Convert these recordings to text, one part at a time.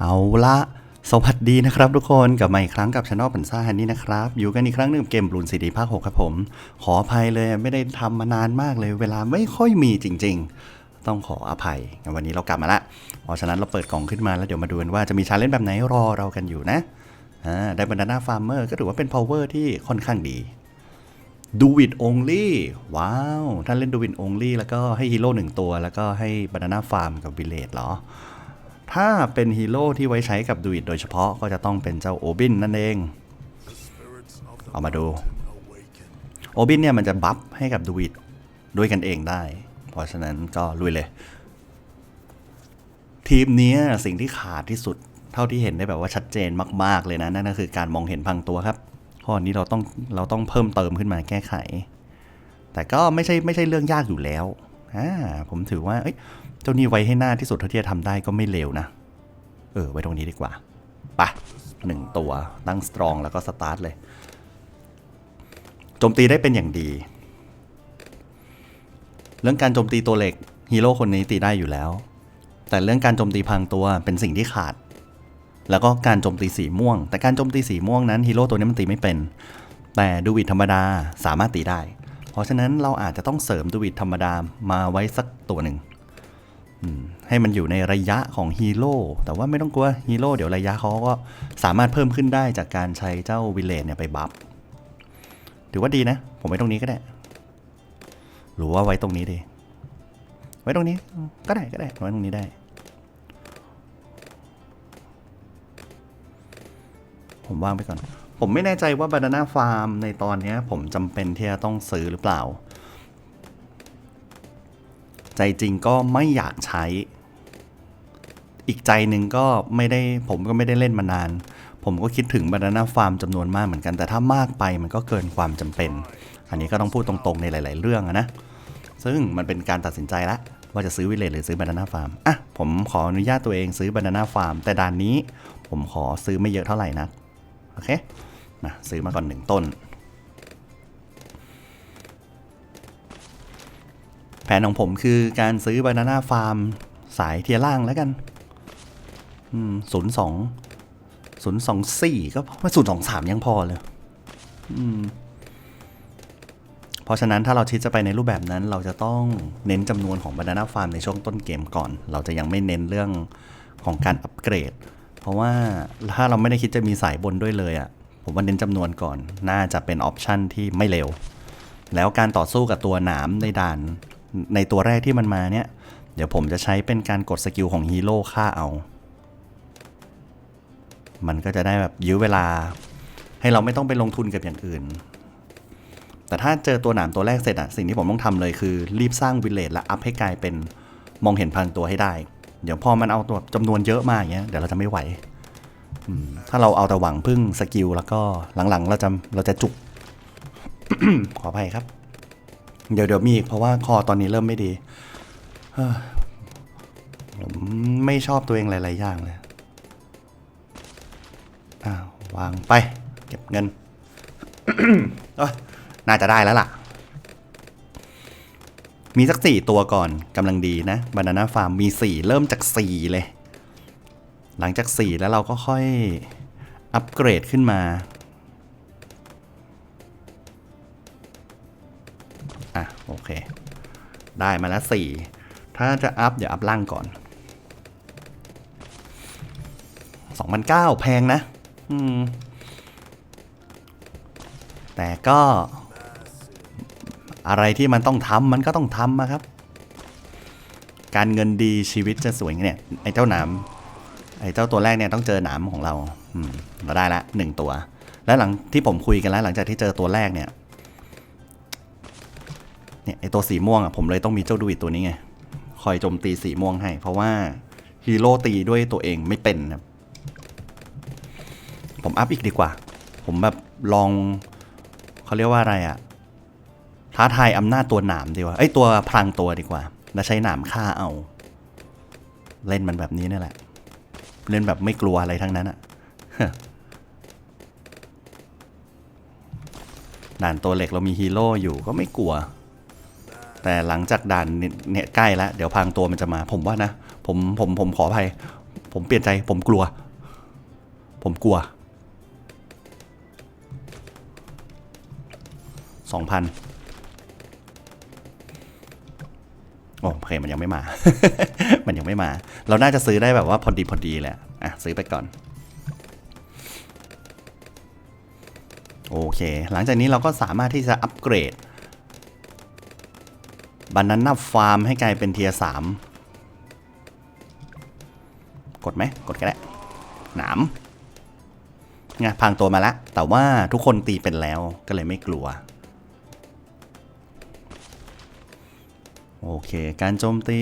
เอาละสวัสดีนะครับทุกคนกลับมาอีกครั้งกับช anel ปันซ่าฮันนี่นะครับ อยู่กันอีกครั้งหนึ่งเกมบลูนซีดีภาค6ครับผม ขออภัยเลยไม่ได้ทำมานานมากเลย เวลาไม่ค่อยมีจริง ๆ ต้องขออภัยงั้นวันนี้เรากลับมาละเพราะฉะนั้นเราเปิดกล่องขึ้นมาแล้วเดี๋ยวมาดูกันว่าจะมีชาเลนจ์แบบไหนรอเรากันอยู่นะอ่าได้บรรดาหน้าฟาร์มเมอร์ก็ถือว่าเป็น power ที่ค่อนข้างดีดูวิดองลี่ว้าวถ้านเล่นดูวิดองลี่แล้วก็ให้ฮีโร่หนึ่งตัว แล้วก็ให้บานาน่าฟาร์มกับวิเลจเหรอ ถ้าเป็นฮีโร่ที่ไว้ใช้กับดูวิดโดยเฉพาะก็จะต้องเป็นเจ้าโอบินนั่นเอง เอามาดู โอบินเนี่ยมันจะบัฟให้กับดูวิดด้วยกันเองได้ เพราะฉะนั้นก็ลุยเลย ทีมนี้สิ่งที่ขาดที่สุด เท่าที่เห็นได้แบบว่าชัดเจนมาก ๆ เลยนะ นั่นก็คือการมองเห็นพังตัวครับข้อนี้เราต้องเราต้องเพิ่มเติมขึ้นมาแก้ไข แต่ก็ไม่ใช่ไม่ใช่เรื่องยากอยู่แล้ว อ่าผมถือว่าเอ้ยเจ้านี่ไว้ให้หน้าที่สุดเท่าที่จะทำได้ก็ไม่เลวนะ เออ ไว้ตรงนี้ดีกว่าไปะหนึ่งตัวตั้งสตรองแล้วก็สตาร์ทเลยโจมตีได้เป็นอย่างดี เรื่องการโจมตีตัวเหล็กฮีโร่คนนี้ตีได้อยู่แล้ว แต่เรื่องการโจมตีพังตัวเป็นสิ่งที่ขาด แล้วก็การโจมตีสีม่วง แต่การโจมตีสีม่วงนั้นฮีโร่ตัวนี้มันตีไม่เป็น แต่ดูวิดธรรมดาสามารถตีได้ เพราะฉะนั้นเราอาจจะต้องเสริมดูวิดธรรมดามาไว้สักตัวหนึ่งให้มันอยู่ในระยะของฮีโร่แต่ว่าไม่ต้องกลัวฮีโร่เดี๋ยวระยะเขาก็สามารถเพิ่มขึ้นได้จากการใช้เจ้าวิเลจเนี่ยไปบัฟถือว่าดีนะ ผมไว้ตรงนี้ก็ได้ หรือว่าไว้ตรงนี้ดี ไว้ตรงนี้ก็ได้ก็ได้ไว้ตรงนี้ได้ ผมวางไปก่อน ผมไม่แน่ใจว่า Banana Farm ในตอนนี้ผมจำเป็นที่จะต้องซื้อหรือเปล่า ใจจริงก็ไม่อยากใช้ อีกใจหนึ่งก็ไม่ได้ผมก็ไม่ได้เล่นมานาน ผมก็คิดถึง Banana Farm จำนวนมากเหมือนกัน แต่ถ้ามากไปมันก็เกินความจำเป็น อันนี้ก็ต้องพูดตรงๆในหลาย ๆ เรื่องนะ ซึ่งมันเป็นการตัดสินใจแล้วว่าจะซื้อวิเลจหรือซื้อบานาน่าฟาร์มอะผมขออนุญาตตัวเองซื้อบานาน่าฟาร์มแต่ด่านนี้ผมขอซื้อไม่เยอะเท่าไหร่นะ โอเคมาซื้อมาก่อนหนึ่งต้น แผนของผมคือการซื้อบานาน่าฟาร์มสายเทียร์ล่างแล้วกันศูนย์สองศูนย์สองสี่ก็ม่ศูนย์สองสามยังพอเลยอืมเพราะฉะนั้นถ้าเราคิดจะไปในรูปแบบนั้น เราจะต้องเน้นจำนวนของ Banana Farm ในช่วงต้นเกมก่อน เราจะยังไม่เน้นเรื่องของการอัปเกรด เพราะว่าถ้าเราไม่ได้คิดจะมีสายบนด้วยเลยอะ่ะผมว่าเน้นจำนวนก่อนน่าจะเป็นออปชันที่ไม่เร็ว แล้วการต่อสู้กับตัวหนามในด่านในตัวแรกที่มันมาเนี่ย เดี๋ยวผมจะใช้เป็นการกดสกิลของฮีโร่ฆ่าเอา มันก็จะได้แบบยื้อเวลา ให้เราไม่ต้องไปลงทุนกับอย่างอื่น แต่ถ้าเจอตัวหนามตัวแรกเสร็จอะสิ่งที่ผมต้องทำเลยคือ รีบสร้างวิลเลจและอัพให้กลายเป็นมองเห็นพันตัวให้ได้ เดี๋ยวพอมันเอาตัวจำนวนเยอะมากอย่างเงี้ยเดี๋ยวเราจะไม่ไหวถ้าเราเอาแต่หวังพึ่งสกิลแล้วก็หลังๆ เราจะเราจะจุก ขออภัยครับ เดี๋ยวเดี๋ยวมีอีกเพราะว่าคอตอนนี้เริ่มไม่ดีผมไม่ชอบตัวเองหลาย ๆ อย่างเลย วางไป เก็บเงินน่าจะได้แล้วล่ะ มีสักสี่ตัวก่อนกำลังดีนะบานาน่าฟาร์มมีสี่เริ่มจากสี่เลย หลังจากสี่แล้วเราก็ค่อยอัปเกรดขึ้นมาอะโอเค ได้มาแล้วสี่ถ้าจะอัพเดี๋ยวอัพล่างก่อน 2,009แพงนะ อืม แต่ก็ อะไรที่มันต้องทำมันก็ต้องทำอะครับ การเงินดีชีวิตจะสวยเนี่ยไอ้เจ้าหนามไอ้เจ้าตัวแรกเนี่ยต้องเจอหนามของเราอืมเราได้ละหนึ่งตัว แล้วหลังที่ผมคุยกันแล้ว หลังจากที่เจอตัวแรกเนี่ยเนี่ยไอ้ตัวสีม่วงอะผมเลยต้องมีเจ้าดูอิตตัวนี้ไงคอยโจมตีสีม่วงให้ เพราะว่าฮีโร่ตีด้วยตัวเองไม่เป็นครับผมอัพอีกดีกว่า ผมแบบลองเขาเรียกว่าอะไรอะ ท้าทายอำนาจตัวหนามดีกว่าไอ้ยตัวพลังตัวดีกว่า แล้วใช้หนามฆ่าเอา เล่นมันแบบนี้นี่แหละ เล่นแบบไม่กลัวอะไรทั้งนั้นอะด่านตัวเหล็กเรามีฮีโร่อยู่ก็ไม่กลัว แต่หลังจากด่านเนี่ยใกล้แล้ว เดี๋ยวพังตัวมันจะมา ผมว่านะ ผมผมผมขออภัย ผมเปลี่ยนใจ ผมกลัว ผมกลัวสองพัน โอเคมันยังไม่มา มันยังไม่มา เราน่าจะซื้อได้แบบว่าพอดีพอดีแหละ อะ ซื้อไปก่อน โอเค หลังจากนี้เราก็สามารถที่จะอัปเกรดบ a น a น a ฟาร์มให้กลายเป็นเทียสามกดไหมกดก็ได้หนามไงพังตัวมาแล้วแต่ว่าทุกคนตีเป็นแล้วก็เลยไม่กลัว โอเค การโจมตี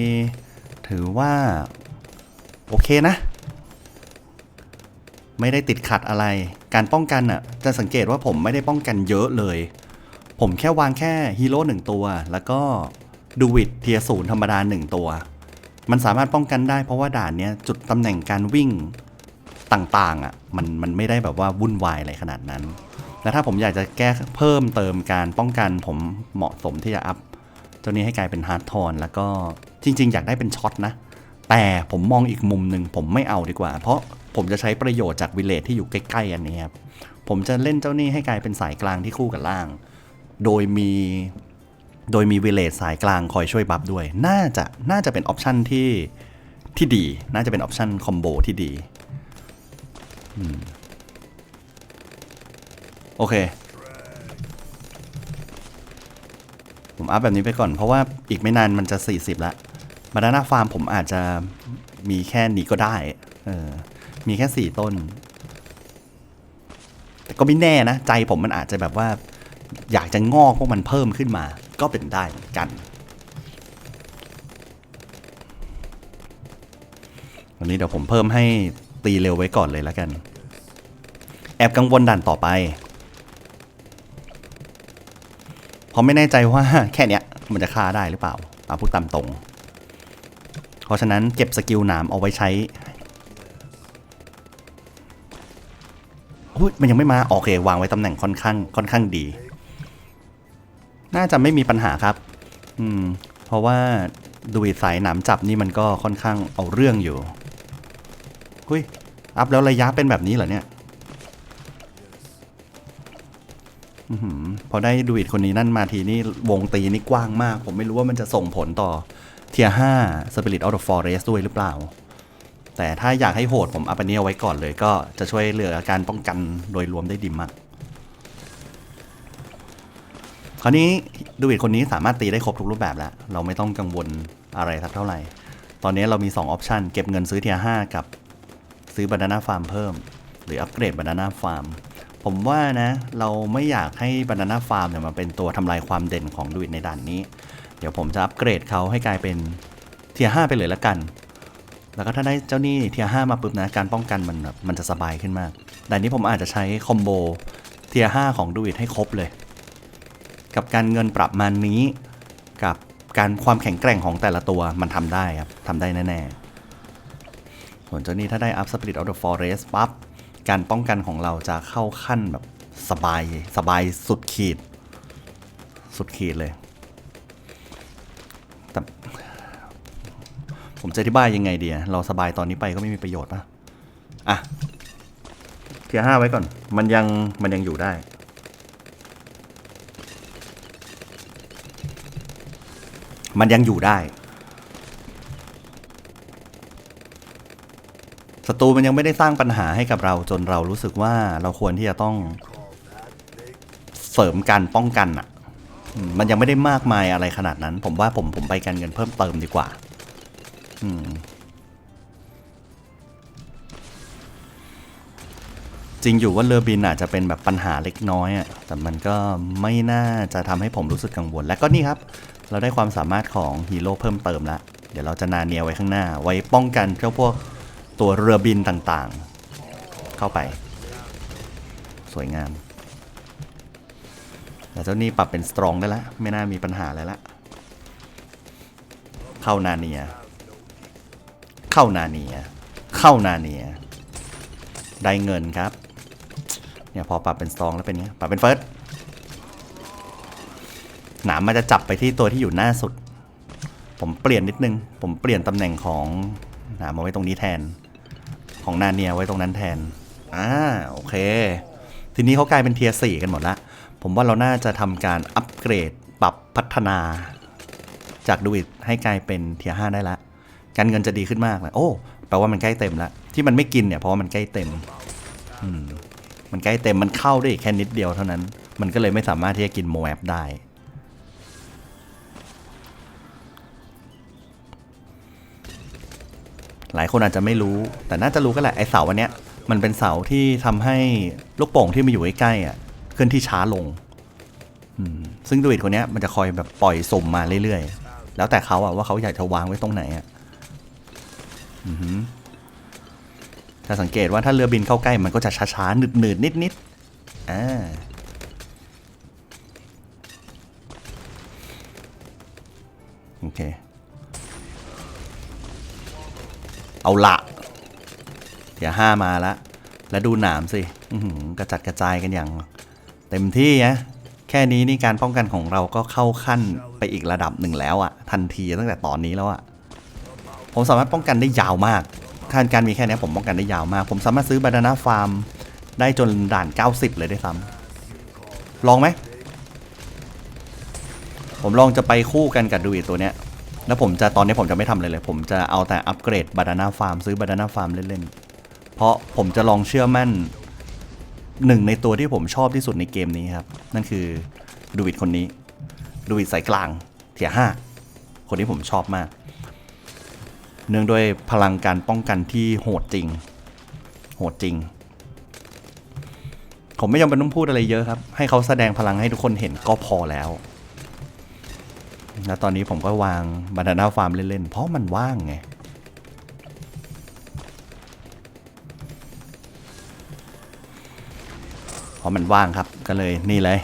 ถือว่า โอเคนะ ไม่ได้ติดขัดอะไร การป้องกันอะ จะสังเกตว่าผมไม่ได้ป้องกันเยอะเลย ผมแค่วางแค่ฮีโร่หนึ่งตัว แล้วก็ดูวิดเทียศูนย์ธรรมดาหนึ่งตัว มันสามารถป้องกันได้เพราะว่าด่านเนี้ยจุดตำแหน่งการวิ่งต่างๆอะมันมันไม่ได้แบบว่าวุ่นวายอะไรขนาดนั้น แล้วถ้าผมอยากจะแก้เพิ่มเติมการป้องกันผมเหมาะสมที่จะอัพ เจ้านี้ให้กลายเป็นฮาร์ดทอนแล้วก็จริง ๆ อยากได้เป็นช็อตนะ แต่ผมมองอีกมุมหนึ่งผมไม่เอาดีกว่า เพราะผมจะใช้ประโยชน์จากวิเลจที่อยู่ใกล้ ๆ อันนี้ครับ ผมจะเล่นเจ้านี้ให้กลายเป็นสายกลางที่คู่กับล่าง โดยมีโดยมีวิเลจสายกลางคอยช่วยบัฟด้วย น่าจะน่าจะเป็นออปชันที่ที่ดี น่าจะเป็นออปชันคอมโบที่ดีโอเค ผมอัพแบบนี้ไปก่อนเพราะว่าอีกไม่นานมันจะ 40ละบานาน่าฟาร์มผมอาจจะมีแค่นี้ก็ได้เออมีแค่ 4 ต้น แต่ก็ไม่แน่นะ ใจผมมันอาจจะแบบว่า อยากจะงอกพวกมันเพิ่มขึ้นมา ก็เป็นได้กัน วันนี้เดี๋ยวผมเพิ่มให้ตีเร็วไว้ก่อนเลยแล้วกัน แอบกังวลด่านต่อไป เพราะไม่แน่ใจว่าแค่เนี้ยมันจะฆ่าได้หรือเปล่าเอาพูดตามตรง เพราะฉะนั้นเก็บสกิลหนามเอาไว้ใช้อุ้ยมันยังไม่มาโอเควางไว้ตำแหน่งค่อนข้างค่อนข้างดี น่าจะไม่มีปัญหาครับ อืม เพราะว่าดูอีสายหนามจับนี่มันก็ค่อนข้างเอาเรื่องอยู่หุ้ย อัพแล้วระยะเป็นแบบนี้เหรอเนี่ย พอได้ดูอิดคนนี้นั่นมาทีนี่วงตีนี่กว้างมาก ผมไม่รู้ว่ามันจะส่งผลต่อเทียห้า Spirit Out of Forest ด้วยหรือเปล่า แต่ถ้าอยากให้โหดผมอัพอันนี้เอาไว้ก่อนเลยก็จะช่วยเหลือการป้องกันโดยรวมได้ดีมาก คราวนี้ดูอิดคนนี้สามารถตีได้ครบทุกรูปแบบแล้ว เราไม่ต้องกังวลอะไรสักเท่าไหร่ ตอนนี้เรามี 2 ออปชันเก็บเงินซื้อเทียห้ากับซื้อบ a นาน่าฟาร์มเพิ่ม หรืออัปเกรดบ a นาน่าฟาร์ม ผมว่านะ เราไม่อยากให้บ a นาน่าฟาร์มเนี่ยมาเป็นตัวทำลายความเด่นของดูอิดในด่านนี้ เดี๋ยวผมจะอัปเกรดเขาให้กลายเป็นเทียห้าไปเลยละกัน แล้วก็ถ้าได้เจ้านี่เทียห้ามาปุ๊บนะ การป้องกันมันแบบมันจะสบายขึ้นมากด่านนี้ผมอาจจะใช้คอมโบเทียห้าของดูอิดให้ครบเลย กับการเงินปรับมานี้ กับการความแข็งแกร่งของแต่ละตัวมันทำได้ครับทำได้แน่ๆส่วนเจ้านี้ถ้าได้ Up Spirit of the Forest ปั๊บ การป้องกันของเราจะเข้าขั้นแบบสบายสบายสุดขีด สุดขีดเลยแต่ผมจะอธิบายยังไงดีอะเราสบายตอนนี้ไปก็ไม่มีประโยชน์ปะอะเทียห้าไว้ก่อน มันยังมันยังอยู่ได้มันยังอยู่ได้ ศัตรูมันยังไม่ได้สร้างปัญหาให้กับเราจนเรารู้สึกว่าเราควรที่จะต้องเสริมการป้องกันอะมันยังไม่ได้มากมายอะไรขนาดนั้น ผมว่าผมผมไปกันเงินเพิ่มเติมดีกว่า อืมจริงอยู่ว่าเรือบินอาจจะเป็นแบบปัญหาเล็กน้อยอะแต่มันก็ไม่น่าจะทำให้ผมรู้สึกกังวล และก็นี่ครับ เราได้ความสามารถของฮีโร่เพิ่มเติมแล้ว เดี๋ยวเราจะนาเนียไว้ข้างหน้า ไว้ป้องกันเจ้าพวก ตัวเรือบินต่างๆ เข้าไป สวยงามแต่เจ้านี่ปรับเป็นสตรองได้แล้วไม่น่ามีปัญหาแล้วละเข้านาเนีย เข้านาเนีย เข้านาเนีย ได้เงินครับ เนี่ยพอปรับเป็นสตรองแล้วเป็นไงปรับเป็นเฟิร์สหนามมันจะจับไปที่ตัวที่อยู่หน้าสุด ผมเปลี่ยนนิดนึง ผมเปลี่ยนตำแหน่งของหนามมาไว้ตรงนี้แทน ของนาเนียไว้ตรงนั้นแทน อ่า โอเค ทีนี้เขากลายเป็นเทียร์สี่กันหมดละ ผมว่าเราน่าจะทำการอัปเกรดปรับพัฒนา จากดูอิดให้กลายเป็นเทียร์ห้าได้ละ การเงินจะดีขึ้นมากเลยโอ้ แปลว่ามันใกล้เต็มล้วที่มันไม่กินเนี่ยเพราะว่ามันใกล้เต็ม อืม มันใกล้เต็มมันเข้าได้แค่นิดเดียวเท่านั้น มันก็เลยไม่สามารถที่จะกินโมแอปได้ หลายคนอาจจะไม่รู้ แต่น่าจะรู้ก็แหละไอเสาอันเนี้ยมันเป็นเสาที่ทำให้ลูกโป่งที่มาอยู่ใกล้ๆอะเคลื่อนที่ช้าลงซึ่งดูอิดคนนี้มันจะคอยแบบปล่อยสมมาเรื่อยๆ แล้วแต่เขาอะว่าเขาอยากจะวางไว้ตรงไหนอะถ้าสังเกตว่าถ้าเรือบินเข้าใกล้มันก็จะช้าๆ หนืดๆ นิดๆ อ่า โอเค เอาละเดี๋ยวห้ามาละ แล้วดูหนามสิกระจัดกระจายกันอย่าง เต็มที่นะแค่นี้นี่การป้องกันของเราก็เข้าขั้นไปอีกระดับหนึ่งแล้วอะทันทีตั้งแต่ตอนนี้แล้วอะผมสามารถป้องกันได้ยาวมากการการมีแค่นี้ผมป้องกันได้ยาวมาก ผมสามารถซื้อบานาน่าฟาร์มได้จนด่าน 90 เลยได้ซ้ำลองไหม ผมลองจะไปคู่กันกับดูอิตัวเนี้ย แล้วผมจะตอนนี้ผมจะไม่ทำเลยเลย ผมจะเอาแต่อัปเกรดบานาน่าฟาร์มซื้อบานาน่าฟาร์มเล่นๆ เพราะผมจะลองเชื่อมั่นหนึ่งในตัวที่ผมชอบที่สุดในเกมนี้ครับ นั่นคือดูวิดคนนี้ดูวิดสายกลางเทียห้าคนนี้ผมชอบมาก เนื่องด้วยพลังการป้องกันที่โหดจริง โหดจริง ผมไม่จำเป็นต้องพูดอะไรเยอะครับ ให้เขาแสดงพลังให้ทุกคนเห็นก็พอแล้ว แล้วตอนนี้ผมก็วางบานาน่าฟาร์มเล่น ๆ เพราะมันว่างไง เพราะมันว่างครับก็เลยนี่เลย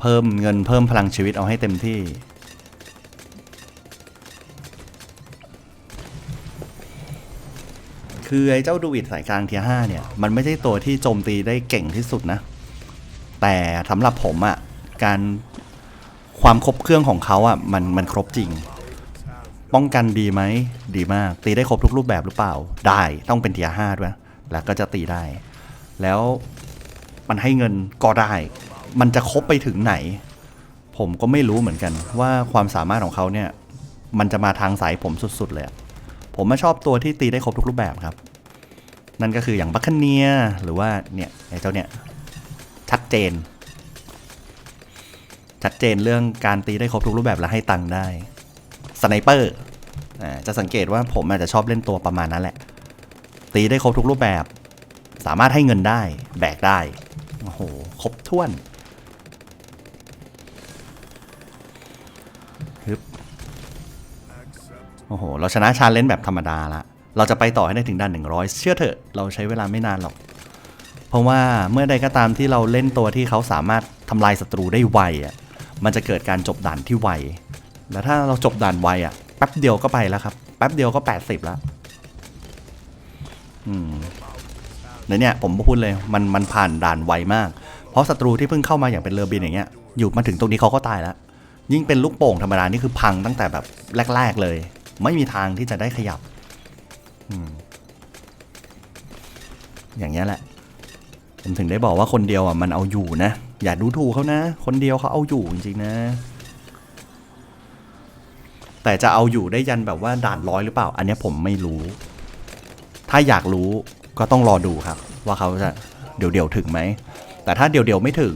เพิ่มเงินเพิ่มพลังชีวิตเอาให้เต็มที่ คือไอ้เจ้าดูอิดสายกลางเทียห้าเนี่ย มันไม่ใช่ตัวที่โจมตีได้เก่งที่สุดนะ แต่สำหรับผมอะการ ความครบเครื่องของเขาอะมันมันครบจริง ป้องกันดีไหมดีมากตีได้ครบทุกรูปแบบหรือเปล่า ได้ต้องเป็นเทียห้าด้วยแล้วก็จะตีได้ แล้วมันให้เงินก็ได้ มันจะครบไปถึงไหน ผมก็ไม่รู้เหมือนกัน ว่าความสามารถของเขาเนี่ย มันจะมาทางสายผมสุดๆเลยผมมาชอบตัวที่ตีได้ครบทุกรูปแบบครับ นั่นก็คืออย่างบัคเนียหรือว่าเนี่ยไอ้เจ้าเนี่ยชัดเจน ชัดเจนเรื่องการตีได้ครบทุกรูปแบบและให้ตังค์ได้สไนเปอร์จะสังเกตว่าผมอาจจะชอบเล่นตัวประมาณนั้นแหละ ตีได้ครบทุกรูปแบบ สามารถให้เงินได้ แบกได้ โอ้โห ครบถ้วนฮึบโอ้โห เราชนะชาเลนจ์แบบธรรมดาละ เราจะไปต่อให้ได้ถึงด่าน 100 เชื่อเถอะ เราใช้เวลาไม่นานหรอก เพราะว่าเมื่อใดก็ตามที่เราเล่นตัวที่เขาสามารถทำลายศัตรูได้ไวอะ มันจะเกิดการจบด่านที่ไว แล้วถ้าเราจบด่านไวอะแป๊บเดียวก็ไปแล้วครับ แป๊บเดียวก็ 80 แล้ว อืมในเนี่ยผมพูดเลยมันมันผ่านด่านไวมาก เพราะศัตรูที่เพิ่งเข้ามาอย่างเป็นเรือบินอย่างเงี้ย อยู่มาถึงตรงนี้เขาก็ตายแล้ว ยิ่งเป็นลูกโป่งธรรมดานี่คือพังตั้งแต่แบบแรก ๆเลย ไม่มีทางที่จะได้ขยับ อืมอย่างเงี้ยแหละ ผมถึงได้บอกว่าคนเดียวอะมันเอาอยู่นะ อย่าดูถูกเขานะ คนเดียวเขาเอาอยู่จริงๆนะ แต่จะเอาอยู่ได้ยันแบบว่าด่านร้อยหรือเปล่า อันนี้ผมไม่รู้ ถ้าอยากรู้ก็ต้องรอดูครับ ว่าเขาจะเดี๋ยวเดี๋ยวๆถึงไหม แต่ถ้าเดี๋ยวเดี๋ยวๆไม่ถึง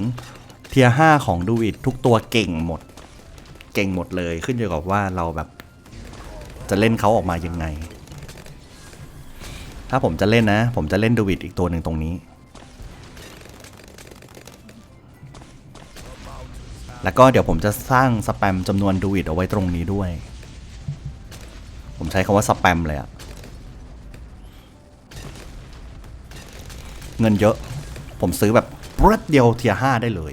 เทียห้าของดูอิดทุกตัวเก่งหมด เก่งหมดเลยขึ้นอยู่กับว่าเราแบบ จะเล่นเขาออกมายังไง ถ้าผมจะเล่นนะ ผมจะเล่นดูอิดอีกตัวหนึ่งตรงนี้ แล้วก็เดี๋ยวผมจะสร้างสแปมจำนวนดูอิดเอาไว้ตรงนี้ด้วย ผมใช้คำว่าสแปมเลยอะเงินเยอะ ผมซื้อแบบเรดเดียวเทียห้าได้เลย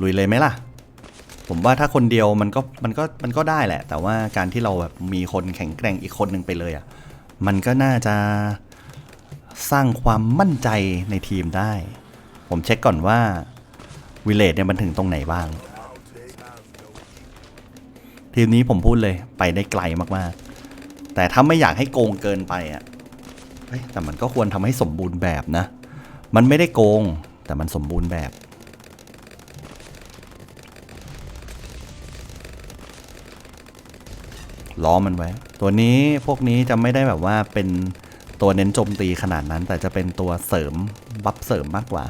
ลุยเลยไหมล่ะ ผมว่าถ้าคนเดียวมันก็มันก็มันก็ได้แหละ แต่ว่าการที่เราแบบมีคนแข็งแกร่งอีกคนหนึ่งไปเลยอะ่ะ มันก็น่าจะ สร้างความมั่นใจในทีมได้ ผมเช็คก่อนว่าวิเลจเนี่ยมันถึงตรงไหนบ้าง ทีมนี้ผมพูดเลยไปได้ไกลมากๆ แต่ถ้าไม่อยากให้โกงเกินไปอะแต่มันก็ควรทำให้สมบูรณ์แบบนะ มันไม่ได้โกง แต่มันสมบูรณ์แบบล้อมันไว้ ตัวนี้พวกนี้จะไม่ได้แบบว่าเป็น ตัวเน้นโจมตีขนาดนั้น แต่จะเป็นตัวเสริมบัฟเสริมมากกว่า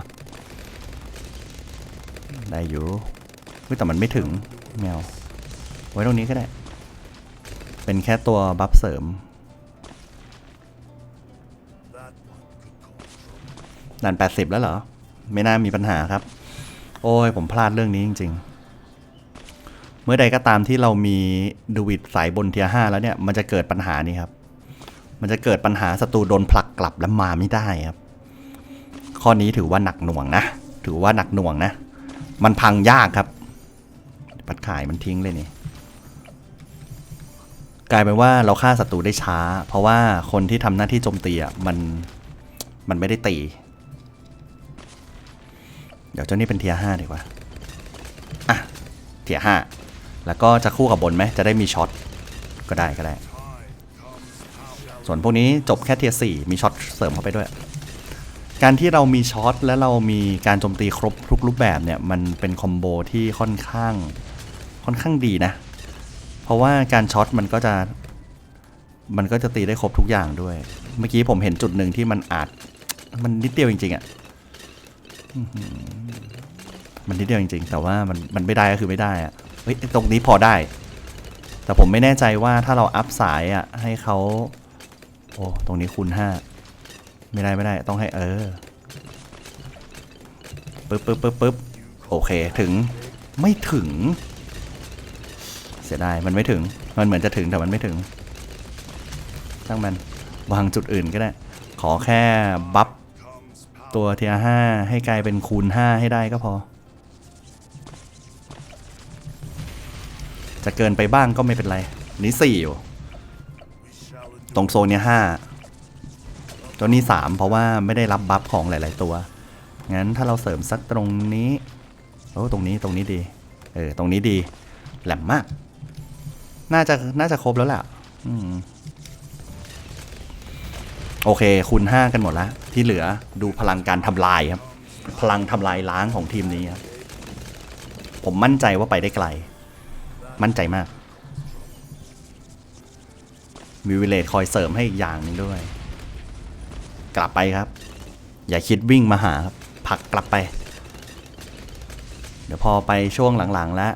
ได้อยู่แต่มันไม่ถึงแมว ไว้ตรงนี้ก็ได้ เป็นแค่ตัวบัฟเสริมด่าน 80 แล้วเหรอ ไม่น่ามีปัญหาครับ โอ้ย ผมพลาดเรื่องนี้จริง ๆ เมื่อใดก็ตามที่เรามีดูวิดสายบนเทียห้าแล้วเนี่ย มันจะเกิดปัญหานี้ครับ มันจะเกิดปัญหาศัตรูโดนผลักกลับแล้วมาไม่ได้ครับ ข้อนี้ถือว่าหนักหน่วงนะ ถือว่าหนักหน่วงนะ มันพังยากครับ ปัดขายมันทิ้งเลยนี่กลายเป็นว่าเราฆ่าศัตรูได้ช้า เพราะว่าคนที่ทำหน้าที่โจมตีอะมันมันไม่ได้ตี เดี๋ยวเจ้านี่เป็นเทียห้าดีกว่าอะเทียห้าแล้วก็จะคู่กับบนไหมจะได้มีช็อตก็ได้ก็ได้ ส่วนพวกนี้จบแค่เทียสี่มีช็อตเสริมเข้าไปด้วย การที่เรามีช็อตและเรามีการโจมตีครบทุกรูปแบบเนี่ยมันเป็นคอมโบที่ค่อนข้างค่อนข้างดีนะ เพราะว่าการช็อตมันก็จะมันก็จะตีได้ครบทุกอย่างด้วย เมื่อกี้ผมเห็นจุดหนึ่งที่มันอาจมันนิดเดียวจริงๆอะ่ะมันนิดเดียวจริงๆ แต่ว่ามันมันไม่ได้ก็คือไม่ได้อะ่ะเฮ้ยตรงนี้พอได้ แต่ผมไม่แน่ใจว่าถ้าเราอัพสายอะ่ะให้เขา อ้ตรงนี้คูณห้าไม่ได้ไม่ได้ต้องให้เออปึ๊บปึ๊บปึ๊บปึ๊บโอเคถึงไม่ถึง เสียดายมันไม่ถึง มันเหมือนจะถึงแต่มันไม่ถึงช่างมันวางจุดอื่นก็ได้ ขอแค่บัฟตัวเทียห้าให้กลายเป็นคูณห้าให้ได้ก็พอ จะเกินไปบ้างก็ไม่เป็นไร นี่สี่อยู่ ตรงโซนเนี้ยห้าตัวนี้สามเพราะว่าไม่ได้รับบัฟของหลาย ๆ ตัว งั้นถ้าเราเสริมสักตรงนี้โอ้ตรงนี้ตรงนี้ดี เออ ตรงนี้ดี แหลมมาก น่าจะ น่าจะครบแล้วแหละอืม โอเค คูณห้ากันหมดแล้วที่เหลือดูพลังการทำลายครับ พลังทำลายล้างของทีมนี้ครับ ผมมั่นใจว่าไปได้ไกล มั่นใจมาก มีวิเลตคอยเสริมให้อีกอย่างนึงด้วย กลับไปครับ อย่าคิดวิ่งมาหาครับผลักกลับไป เดี๋ยวพอไปช่วงหลังๆแล้ว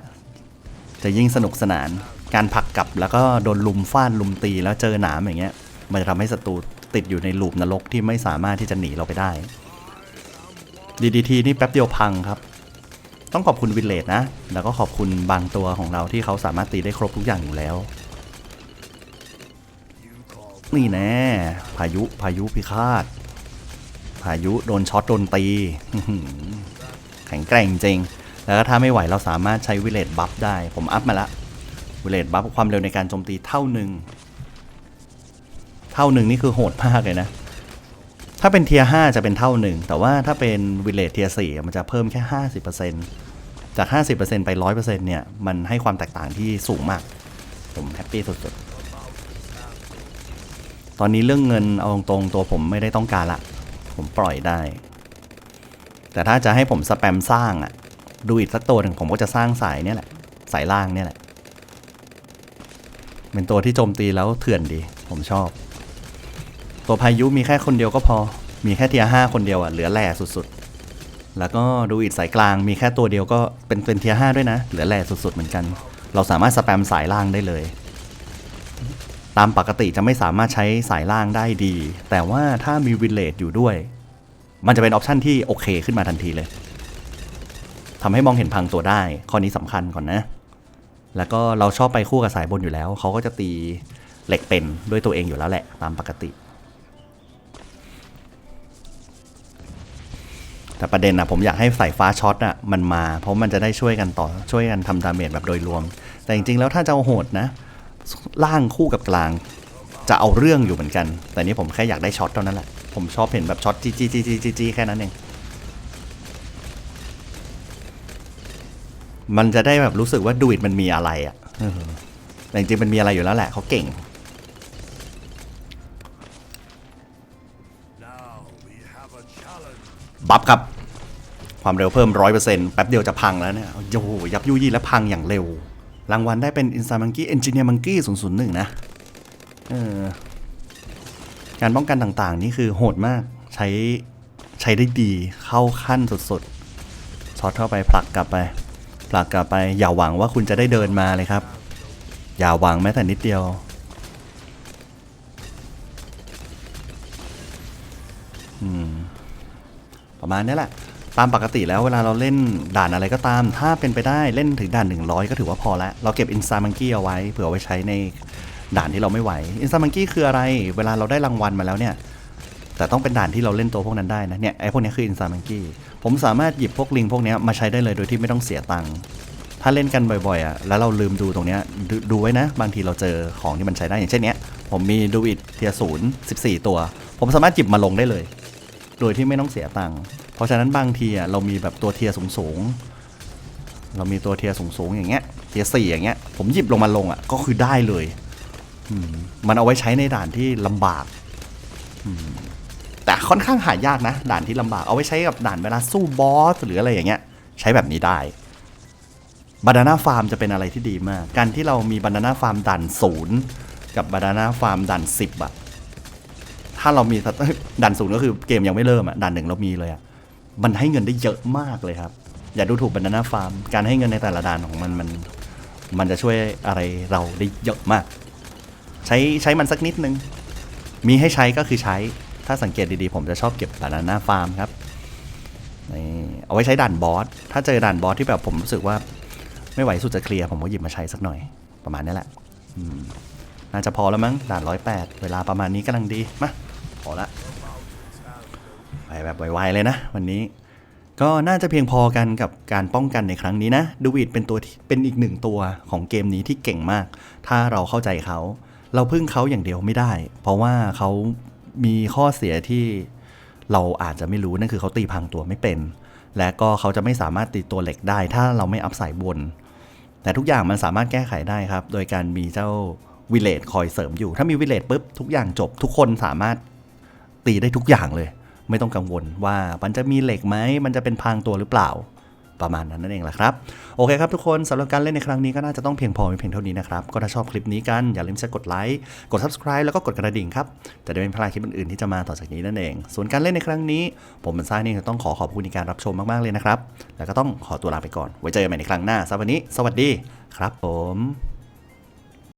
จะยิ่งสนุกสนานการผลักกลับแล้วก็โดนลุมฟาดลุมตีแล้วเจอหนามอย่างเงี้ย มันจะทำให้ศัตรูติดอยู่ในลูปนรกที่ไม่สามารถที่จะหนีเราไปได้ DDT นี่แป๊บเดียวพังครับ ต้องขอบคุณวินเลตนะ แล้วก็ขอบคุณบางตัวของเราที่เขาสามารถตีได้ครบทุกอย่างอยู่แล้ว นี่แน่พายุพายุพิฆาต พายุโดนช็อตโดนตีแข็งแกร่งจริง แล้วถ้าไม่ไหวเราสามารถใช้วิเลตบัฟได้ ผมอัพมาละวิเลตบัฟความเร็วในการโจมตีเท่าหนึ่งเท่าหนึ่งนี่คือโหดมากเลยนะ ถ้าเป็นเทียห้าจะเป็นเท่าหนึ่ง แต่ว่าถ้าเป็นวิเลตเทียสี่มันจะเพิ่มแค่ห้าสิบเปอร์เซ็นจากห้าสิบเปอร์เซ็นไปร้อยเปอร์เซ็นเนี่ย มันให้ความแตกต่างที่สูงมาก ผมแฮปปี้สุดๆ ตอนนี้เรื่องเงินเอาตรงๆตัวผมไม่ได้ต้องการละ ผมปล่อยได้ แต่ถ้าจะให้ผมสแปมสร้างอะดูอีกสักตัวหนึ่งผมก็จะสร้างสายเนี่ยแหละ สายล่างเนี่ยแหละ เป็นตัวที่โจมตีแล้วเถื่อนดี ผมชอบ ตัวพายุมีแค่คนเดียวก็พอ มีแค่เทียห้าคนเดียวอะเหลือแหล่สุดๆ แล้วก็ดูอีกสายกลางมีแค่ตัวเดียวก็เป็นเป็นเทียห้าด้วยนะ เหลือแหล่สุดๆเหมือนกัน เราสามารถสแปมสายล่างได้เลย ตามปกติจะไม่สามารถใช้สายล่างได้ดี แต่ว่าถ้ามีวิลเลจอยู่ด้วย มันจะเป็นออปชันที่โอเคขึ้นมาทันทีเลยทำให้มองเห็นพังตัวได้ ข้อนี้สำคัญก่อนนะ แล้วก็เราชอบไปคู่กับสายบนอยู่แล้ว เขาก็จะตีเหล็กเป็นด้วยตัวเองอยู่แล้วแหละตามปกติ แต่ประเด็นนะผมอยากให้สายฟ้าช็อตอะมันมา เพราะมันจะได้ช่วยกันต่อช่วยกันทำดาเมจแบบโดยรวม แต่จริงๆแล้วถ้าจะโหดนะ ล่างคู่กับกลาง จะเอาเรื่องอยู่เหมือนกัน แต่นี่ผมแค่อยากได้ช็อตเท่านั้นแหละ ผมชอบเห็นแบบช็อตจีจีจีจีจีจีแค่นั้นเอง มันจะได้แบบรู้สึกว่าดูอิดมันมีอะไรอะแต่จริงๆมันมีอะไรอยู่แล้วแหละเขาเก่งบัฟครับ ความเร็วเพิ่มร้อยเปอร์เซ็นต์แป๊บเดียวจะพังแล้วเนี่ยโอ้โหยับยุยี่และพังอย่างเร็ว รางวัลได้เป็น i n s t a Monkey Engineer Monkey 001นะเออการป้องกันต่างๆ นี่คือโหดมากใช้ใช้ได้ดีเข้าขั้นสุดๆช็อตเข้าไปผลักกลับไปผลักกลับไป อย่าหวังว่าคุณจะได้เดินมาเลยครับ อย่าหวังแม้แต่นิดเดียวประมาณนี้แหละ ตามปกติแล้วเวลาเราเล่นด่านอะไรก็ตาม ถ้าเป็นไปได้เล่นถึงด่าน 100 ก็ถือว่าพอแล้วเราเก็บอินสตามังกี้เอาไว้เผื่อไว้ใช้ในด่านที่เราไม่ไหวอินสตามังกี้คืออะไร เวลาเราได้รางวัลมาแล้วเนี่ย แต่ต้องเป็นด่านที่เราเล่นตัวพวกนั้นได้นะเนี่ยไอ้พวกนี้คืออินสตามังกี้ผมสามารถหยิบพวกลิงพวกนี้มาใช้ได้เลยโดยที่ไม่ต้องเสียตังค์ถ้าเล่นกันบ่อยๆอะแล้วเราลืมดูตรงเนี้ยดดูไว้นะ บางทีเราเจอของที่มันใช้ได้อย่างเช่นเนี้ยผมมีดูอิดเทียศูนย์สิบสี่ตัว ผมสามารถหยิบมาลงได้เลย โดยที่ไม่ต้องเสียตังค์ เพราะฉะนั้นบางทีอะเรามีแบบตัวเทียร์สูงๆ เรามีตัวเทียร์สูงๆอย่างเงี้ย เทียร์สี่อย่างเงี้ย ผมหยิบลงมาลงอะก็คือได้เลยมมันเอาไว้ใช้ในด่านที่ลำบากแต่ค่อนข้างหายากนะ ด่านที่ลำบากเอาไว้ใช้กับด่านเวลาสู้บอสหรืออะไรอย่างเงี้ย ใช้แบบนี้ได้บานาน่าฟาร์มจะเป็นอะไรที่ดีมาก การที่เรามีบานาน่าฟาร์มด่านศูนย์กับบานาน่าฟาร์มด่านสิบอะถ้าเรามีด่านศูนย์ก็คือเกมยังไม่เริ่มอะด่านหนึ่งเรามีเลยอะ มันให้เงินได้เยอะมากเลยครับ อย่าดูถูกบ a นาน่าฟาร์ม การให้เงินในแต่ละด่านของมันมัน มันจะช่วยอะไรเราได้เยอะมาก ใช้ใช้มันสักนิดนึง มีให้ใช้ก็คือใช้ ถ้าสังเกตดีๆ ผมจะชอบเก็บบานาน่าฟาร์มครับนี่เอาไว้ใช้ด่านบอส ถ้าเจอด่านบอสที่แบบผมรู้สึกว่า ไม่ไหวสุดจะเคลียร์ผมก็หยิบมาใช้สักหน่อย ประมาณนี้แหละน่าจะพอแล้วมั้งด่านร้อยแปดเวลาประมาณนี้กำลังดีมาพอละ แบบไวๆเลยนะ วันนี้ ก็น่าจะเพียงพอกันกับการป้องกันในครั้งนี้นะดูวิดเป็นตัวเป็นอีกหนึ่งตัวของเกมนี้ที่เก่งมาก ถ้าเราเข้าใจเขา เราพึ่งเขาอย่างเดียวไม่ได้ เพราะว่าเขามีข้อเสียที่เราอาจจะไม่รู้นั่นคือเขาตีพังตัวไม่เป็น และก็เขาจะไม่สามารถตีตัวเหล็กได้ ถ้าเราไม่อัพสายบน แต่ทุกอย่างมันสามารถแก้ไขได้ครับ โดยการมีเจ้าวิเลตคอยเสริมอยู่ ถ้ามีวิเลตปุ๊บทุกอย่างจบ ทุกคนสามารถตีได้ทุกอย่างเลย ไม่ต้องกังวลว่ามันจะมีเหล็กไหม มันจะเป็นพรางตัวหรือเปล่า ประมาณนั้นนั่นเองแหละครับ โอเคครับทุกคนสำหรับการเล่นในครั้งนี้ก็น่าจะต้องเพียงพอเพียงเท่านี้นะครับ ก็ถ้าชอบคลิปนี้กัน อย่าลืมจะกดไลค์ กด subscribe แล้วก็กดกระดิ่งครับ จะได้ไม่พลาดคลิปอื่นๆที่จะมาต่อจากนี้นั่นเอง ส่วนการเล่นในครั้งนี้ ผมเป็นซ่านี่ต้องขอขอบคุณในการรับชมมากๆเลยนะครับ แล้วก็ต้องขอตัวลาไปก่อน ไว้เจอกันใหม่ในครั้งหน้าสำหรับวันนี้ สวัสดีครับผม